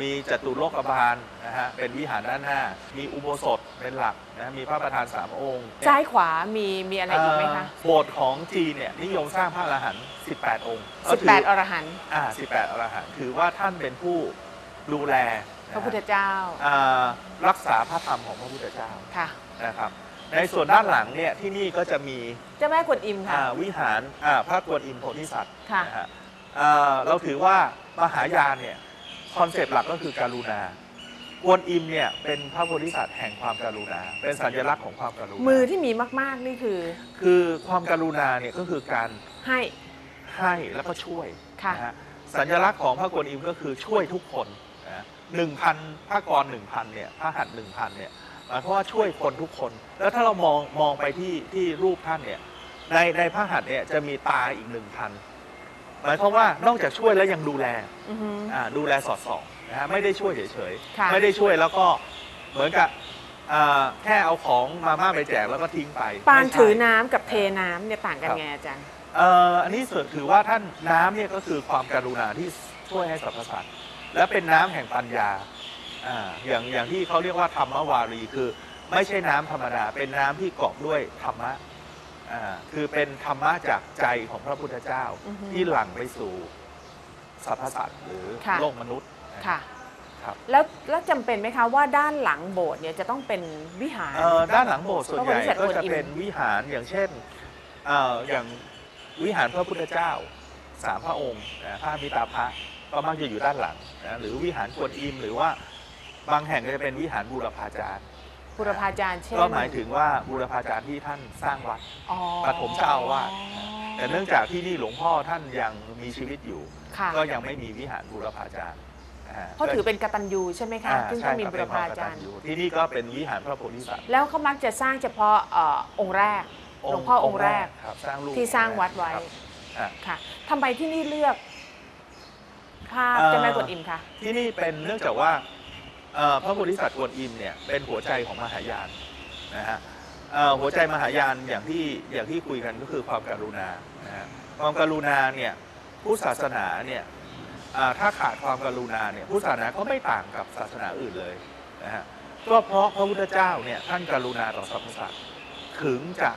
มีจตุโลกบาลนะฮะเป็นวิหารด้านหน้า มีอุโบสถเป็นหลักนะมีพระประธานสามองค์ซ้ายขวามีมีอะไรอีกไหมคะเอ่อโบสถ์ของจีนเนี่ยนิยมสร้างพระอรหันต์18 องค์ก็ถือ18 อรหันต์อ่า18 อรหันต์ถือว่าท่านเป็นผู้ดูแลนฮพระพุทธเจ้าอ่ารักษาพระธรรมของพระพุทธเจ้าค่ะนะครับในส่วนด้านหลังเนี่ยที่นี่ก็จะมีเจ้าแม่กวนอิมค่ะอ่าวิหารอ่าพระกวนอิมโพธิสัตว์ค่ะนะฮะอ่าเราถือว่ามหายานเนี่ย คอนเซปต์หลักก็คือการุณา กวนอิมเนี่ยเป็นพระโพธิสัตว์แห่งความการุณา เป็นสัญลักษณ์ของความการุณามือที่มีมาก ๆ นี่คือ คือความการุณาเนี่ยก็คือการให้ให้แล้วก็ช่วยค่ะนะฮะสัญลักษณ์ของพระกวนอิมก็คือช่วยทุกคนนะหนึ่งพันพระกรหนึ่งพันเนี่ยพระหัตถ์หนึ่งพันเนี่ยหมายความว่าช่วยคนทุกคน แล้วถ้าเรามองมองไปที่ที่รูปท่านเนี่ยในในพระหัตถ์เนี่ยจะมีตาอีกหนึ่งพัน หมายความว่านอกจากช่วยแล้วยังดูแลอือฮึ อ่าดูแลสอดส่องนะฮะไม่ได้ช่วยเฉยค่ะ ๆไม่ได้ช่วยแล้วก็เหมือนกับอ่าแค่เอาของมาม่าไปแจกแล้วก็ทิ้งไปปานไม่ใช่ ถือน้ำกับเทน้ำเนี่ยต่างกันครับ ไงอาจารย์ เอ่ออันนี้ส่วนถือว่าท่านน้ำเนี่ยก็คือความการุณาที่ช่วยให้สรรพสัตว์และเป็นน้ำแห่งปัญญาอ่าอย่างอย่างที่เขาเรียกว่าธรรมวารีคือ ไม่ใช่น้ำธรรมดา เป็นน้ำที่กรอกด้วยธรรมะ อ่าคือเป็นธรรมะจากใจของพระพุทธเจ้า อือฮึที่หลั่งไปสู่สรรพสัตว์หรือค่ะ โลกมนุษย์ค่ะ ครับแล้วแล้วจำเป็นไหมคะว่าด้านหลังโบสถ์เนี่ยจะต้องเป็นวิหาร เอ่อด้านหลังโบสถ์ส่วนใหญ่พระโพธิสัตว์ก็จะกวนอิมเป็นวิหารอย่างเช่นเอ่ออย่างวิหารพระพุทธเจ้าสามพระองค์นะพระมิตาภะก็มักจะอยู่ด้านหลังนะหรือวิหารกวนอิมหรือว่าบางแห่งก็จะเป็นวิหารบูรพาจารย์ บุรพาจารย์เช่นก็หมายถึงว่าบูรพาจารย์ที่ท่านสร้างวัดอ๋อปฐมเจ้าอาวาสแต่เนื่องจากที่นี่หลวงพ่อท่านยังมีชีวิตอยู่ค่ะก็ยังไม่มีวิหารบูรพาจารย์อ่เพราะถือเป็นกตัญญูใช่ไหมคะอ่าซึ่งใช่ต้องมีครับบุเป็รนควพามกจาตัรญย์ญูที่นี่ก็เป็นวิหารพระโพธิสัตว์แล้วเขามักจะสร้างเฉพาะเอ่อองค์แรกหลวงพ่อองค์แรกครับสร้างรูปที่สร้างวัดไว้ครับอะค่ะทำไมที่นี่เลือกภาพเอ่อเจ้าแม่กวนอิมคะที่นี่เป็นเนื่องจากว่าเอ่อ พระโพธิสัตว์กวนอิมเนี่ยเป็นหัวใจของมหายานนะฮะหัวใจมหายานอย่างที่อย่างที่คุยกันก็คือความการุณานะฮะความการุณาเนี่ยผู้ศาสนาเนี่ยถ้าขาดความการุณาเนี่ยผู้ศาสนาก็ไม่ต่างกับศาสนาอื่นเลยนะฮะก็เพราะพระพุทธเจ้าเนี่ยท่านการุณาต่อสรรพสัตว์ถึงจะ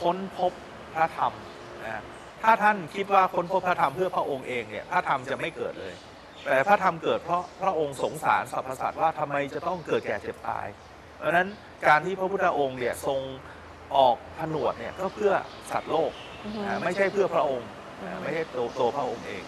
ค้นพบพระธรรมนะฮะถ้าท่านคิดว่าค้นพบพระธรรมเพื่อพระองค์เองเนี่ยพระธรรมจะไม่เกิดเลย แต่พระธรรมเกิดเพราะพระองค์สงสารสรรพสัตว์ว่าทำไมจะต้องเกิดแก่เจ็บตาย เพราะฉะนั้นการที่พระพุทธองค์เนี่ยทรงออกผนวดเนี่ยก็เพื่อสัตว์โลกอือฮึอ่าไม่ใช่เพื่อพระองค์อ่าไม่ใช่ตัวตัวพระองค์เอง